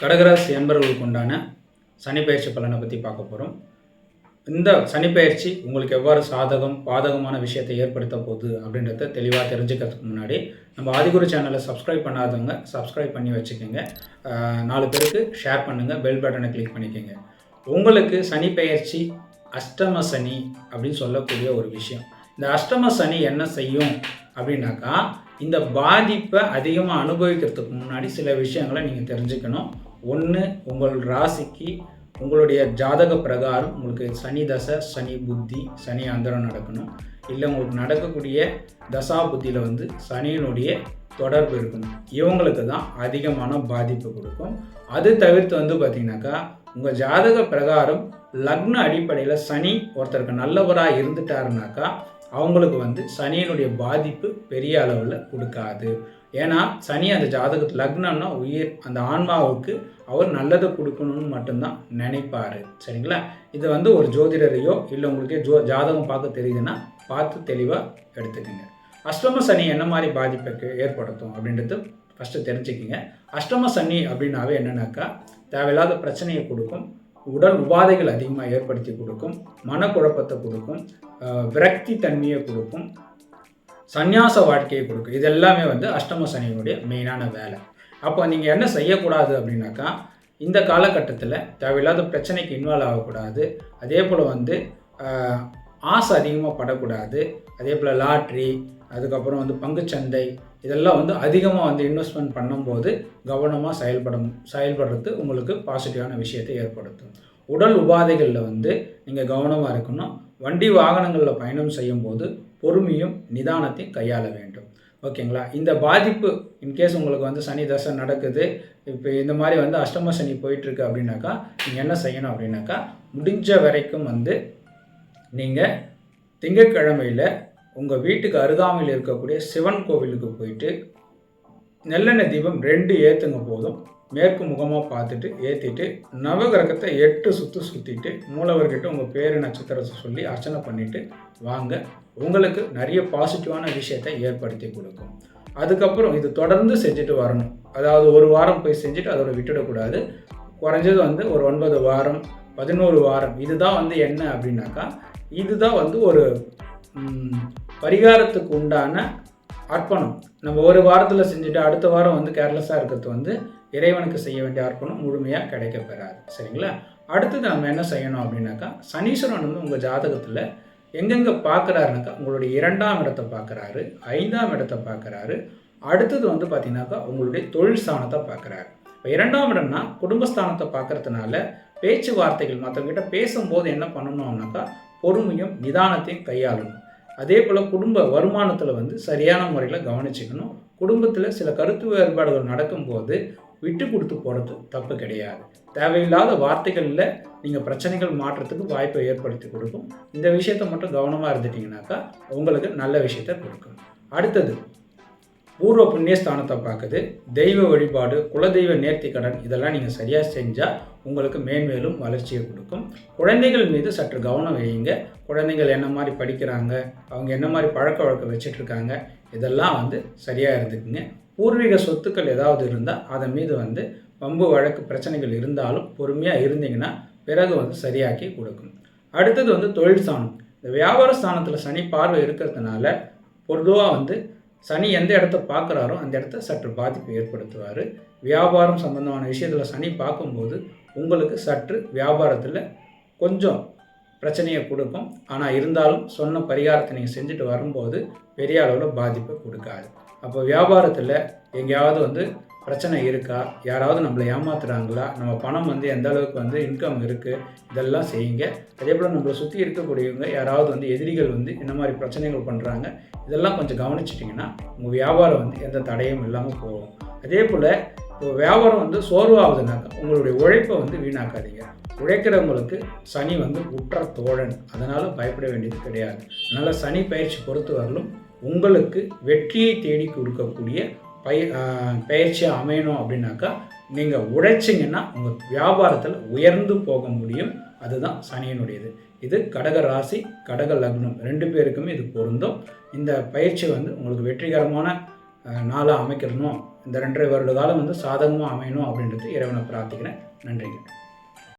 கடகராசி அன்பர்களுக்கு உண்டான சனிப்பயிற்சி பலனை பற்றி பார்க்க போகிறோம் இந்த சனிப்பயிற்சி உங்களுக்கு எவ்வாறு சாதகம் பாதகமான விஷயத்தை ஏற்படுத்த போகுது அப்படின்றத தெளிவாக தெரிஞ்சுக்கிறதுக்கு முன்னாடி நம்ம ஆதிகுரு சேனலை சப்ஸ்கிரைப் பண்ணாதவங்க சப்ஸ்கிரைப் பண்ணி வச்சுக்கோங்க. நாலு பேருக்கு ஷேர் பண்ணுங்கள் பெல் பட்டனை கிளிக் பண்ணிக்கோங்க. உங்களுக்கு சனிப்பெயர்ச்சி அஷ்டம சனி அப்படின்னு சொல்லக்கூடிய ஒரு விஷயம். இந்த அஷ்டம சனி என்ன செய்யும் அப்படின்னாக்கா இந்த பாதிப்பை அதிகமாக அனுபவிக்கிறதுக்கு முன்னாடி சில விஷயங்களை நீங்கள் தெரிஞ்சுக்கணும். ஒன்று உங்கள் ராசிக்கு உங்களுடைய ஜாதக பிரகாரம் உங்களுக்கு சனி தசை சனி புத்தி சனி அந்தரம் நடக்கணும். இல்லை உங்களுக்கு நடக்கக்கூடிய தசா புத்தியில் வந்து சனியினுடைய தொடர்பு இருக்கணும். இவங்களுக்கு தான் அதிகமான பாதிப்பு கொடுக்கும். அது தவிர்த்து வந்து பார்த்திங்கனாக்கா உங்கள் ஜாதக பிரகாரம் லக்ன அடிப்படையில் சனி ஒருத்தருக்கு நல்லவராக இருந்துட்டாருனாக்கா அவங்களுக்கு வந்து சனியினுடைய பாதிப்பு பெரிய அளவில் கொடுக்காது. ஏன்னா சனி அந்த ஜாதகத்து லக்னம்னா உயிர் அந்த ஆன்மாவுக்கு அவர் நல்லதை கொடுக்கணும்னு மட்டும்தான் நினைப்பாரு. சரிங்களா? இது வந்து ஒரு ஜோதிடரையோ இல்லை உங்களுக்கே ஜோ ஜாதகம் பார்க்க தெரியுதுன்னா பார்த்து தெளிவாக எடுத்துக்கோங்க. அஷ்டம சனி என்ன மாதிரி பாதிப்பை ஏற்படுத்தும் அப்படின்றது ஃபஸ்ட்டு தெரிஞ்சுக்கிங்க. அஷ்டம சனி அப்படின்னாவே என்னென்னாக்கா தேவையில்லாத பிரச்சனையை கொடுக்கும். உடல் உபாதைகள் அதிகமாக ஏற்படுத்தி கொடுக்கும் மனக்குழப்பத்தை கொடுக்கும் விரக்தி தன்மையை கொடுக்கும் சந்நியாச வாழ்க்கையை கொடுக்கும். இது எல்லாமே வந்து அஷ்டம சனியினுடைய மெயினான வேலை. அப்போ நீங்கள் என்ன செய்யக்கூடாது அப்படின்னாக்கா இந்த காலகட்டத்தில் தேவையில்லாத பிரச்சனைக்கு இன்வால்வ் ஆகக்கூடாது. அதே போல் வந்து ஆசை அதிகமாக படக்கூடாது. அதே போல் லாட்ரி அதுக்கப்புறம் வந்து பங்குச்சந்தை இதெல்லாம் வந்து அதிகமாக வந்து இன்வெஸ்ட்மெண்ட் பண்ணும்போது கவனமாக செயல்படும் செயல்படுறது உங்களுக்கு பாசிட்டிவான விஷயத்தை ஏற்படுத்தும். உடல் உபாதைகளில் வந்து நீங்கள் கவனமாக இருக்கணும். வண்டி வாகனங்களில் பயணம் செய்யும்போது பொறுமையும் நிதானத்தையும் கையாள வேண்டும். ஓகேங்களா? இந்த பாதிப்பு இன்கேஸ் உங்களுக்கு வந்து சனி தசை நடக்குது இப்போ இந்த மாதிரி வந்து அஷ்டம சனி போயிட்டுருக்கு அப்படின்னாக்கா நீங்கள் என்ன செய்யணும் அப்படின்னாக்கா முடிஞ்ச வரைக்கும் வந்து நீங்கள் திங்கட்கிழமையில் உங்கள் வீட்டுக்கு அருகாமையில் இருக்கக்கூடிய சிவன் கோவிலுக்கு போயிட்டு நெல்லெண்ணெய் தீபம் ரெண்டு ஏற்றுங்க போதும். மேற்கு முகமாக பார்த்துட்டு ஏற்றிட்டு நவகிரகத்தை எட்டு சுற்று சுற்றிட்டு மூலவர்கிட்ட உங்கள் பேரு நட்சத்திரத்தை சொல்லி அர்ச்சனை பண்ணிவிட்டு வாங்க. உங்களுக்கு நிறைய பாசிட்டிவான விஷயத்தை ஏற்படுத்தி கொடுக்கும். அதுக்கப்புறம் இது தொடர்ந்து செஞ்சுட்டு வரணும். அதாவது ஒரு வாரம் போய் செஞ்சுட்டு அதோட விட்டுடக்கூடாது. குறைஞ்சது வந்து ஒரு ஒன்பது வாரம் பதினோரு வாரம். இதுதான் வந்து என்ன அப்படின்னாக்கா இதுதான் வந்து ஒரு பரிகாரத்துக்கு உண்டான அர்ப்பணம். நம்ம ஒரு வாரத்தில் செஞ்சுட்டு அடுத்த வாரம் வந்து கேர்லெஸ்ஸாக இருக்கிறது வந்து இறைவனுக்கு செய்ய வேண்டிய அர்ப்பணம் முழுமையாக கிடைக்க பெறாது. சரிங்களா? அடுத்தது நம்ம என்ன செய்யணும் அப்படின்னாக்கா சனீஸ்வரன் வந்து உங்கள் ஜாதகத்தில் எங்கெங்கே பார்க்குறாருனாக்கா உங்களுடைய இரண்டாம் இடத்தை பார்க்குறாரு ஐந்தாம் இடத்தை பார்க்குறாரு அடுத்தது வந்து பார்த்தீங்கன்னாக்கா உங்களுடைய தொழில் ஸ்தானத்தை பார்க்குறாரு இப்போ இரண்டாம் இடம்னா குடும்பஸ்தானத்தை பார்க்கறதுனால பேச்சுவார்த்தைகள் மற்றவங்கிட்ட பேசும்போது என்ன பண்ணணும்னாக்கா பொறுமையும் நிதானத்தையும் கையாளணும். அதே போல் குடும்ப வருமானத்தில் வந்து சரியான முறையில் கவனிச்சுக்கணும். குடும்பத்தில் சில கருத்து வேறுபாடுகள் நடக்கும்போது விட்டு கொடுத்து போகிறது தப்பு கிடையாது. தேவையில்லாத வார்த்தைகளில் நீங்கள் பிரச்சனைகள் மாற்றத்துக்கு வாய்ப்பை ஏற்படுத்தி கொடுக்கும். இந்த விஷயத்தை மட்டும் கவனமாக இருந்துட்டிங்கனாக்கா உங்களுக்கு நல்ல விஷயத்தை கொடுக்கும். அடுத்தது பூர்வ புண்ணியஸ்தானத்தை பார்க்குது. தெய்வ வழிபாடு குலதெய்வ நேர்த்தி கடன் இதெல்லாம் நீங்கள் சரியாக செஞ்சால் உங்களுக்கு மேன்மேலும் வளர்ச்சியை கொடுக்கும். குழந்தைகள் மீது சற்று கவனம் வையுங்க. குழந்தைகள் என்ன மாதிரி படிக்கிறாங்க? அவங்க என்ன மாதிரி பழக்க வழக்கம் வச்சிட்ருக்காங்க இதெல்லாம் வந்து சரியாக இருந்துக்குங்க. பூர்வீக சொத்துக்கள் ஏதாவது இருந்தால் அதன் மீது வந்து வம்பு வழக்கு பிரச்சனைகள் இருந்தாலும் பொறுமையாக இருந்தீங்கன்னா பிறகு வந்து சரியாக்கி கொடுக்கும். அடுத்தது வந்து தொழில் ஸ்தானம். இந்த வியாபார ஸ்தானத்தில் சனி பார்வை இருக்கிறதுனால பொதுவாக வந்து சனி எந்த இடத்த பார்க்குறாரோ அந்த இடத்த சற்று பாதிப்பு ஏற்படுத்துவார். வியாபாரம் சம்பந்தமான விஷயத்தில் சனி பார்க்கும்போது உங்களுக்கு சற்று வியாபாரத்தில் கொஞ்சம் பிரச்சனையை கொடுக்கும். ஆனால் இருந்தாலும் சொன்ன பரிகாரத்தை நீங்கள் செஞ்சுட்டு வரும்போது பெரிய அளவில் பாதிப்பை கொடுக்காது. அப்போ வியாபாரத்தில் எங்கேயாவது வந்து பிரச்சனை இருக்கா? யாராவது நம்மளை ஏமாத்துறாங்களா? நம்ம பணம் வந்து எந்த அளவுக்கு வந்து இன்கம் இருக்குது இதெல்லாம் செய்யுங்க. அதே போல் நம்மளை சுற்றி இருக்கக்கூடியவங்க யாராவது வந்து எதிரிகள் வந்து என்ன மாதிரி பிரச்சனைகள் பண்ணுறாங்க இதெல்லாம் கொஞ்சம் கவனிச்சிட்டிங்கன்னா உங்கள் வியாபாரம் வந்து எந்த தடையும் இல்லாமல் போகும். அதே போல் இப்போ வியாபாரம் வந்து சோர்வாகுதுனாக்கா உங்களுடைய உழைப்பை வந்து வீணாக்காதீங்க. உழைக்கிறவங்களுக்கு சனி வந்து உற்ற தோழன். அதனால் பயப்பட வேண்டியது கிடையாது. அதனால் சனி பயிற்சி பொறுத்தவரையிலும் உங்களுக்கு வெற்றியை தேடி கொடுக்கக்கூடிய பய பயிற்சியாக அமையணும் அப்படின்னாக்கா நீங்கள் உழைச்சிங்கன்னா உங்கள் வியாபாரத்தில் உயர்ந்து போக முடியும். அதுதான் சனியினுடையது. இது கடக ராசி கடக லக்னம். ரெண்டு பேருக்குமே இது பொருந்தும். இந்த பயிற்சி வந்து உங்களுக்கு வெற்றிகரமான நாளாக அமைக்கணும். இந்த ரெண்டரை வருட காலம் வந்து சாதகமாக அமையணும் அப்படின்றது இறைவனை பிரார்த்திக்கிறேன். நன்றிங்க.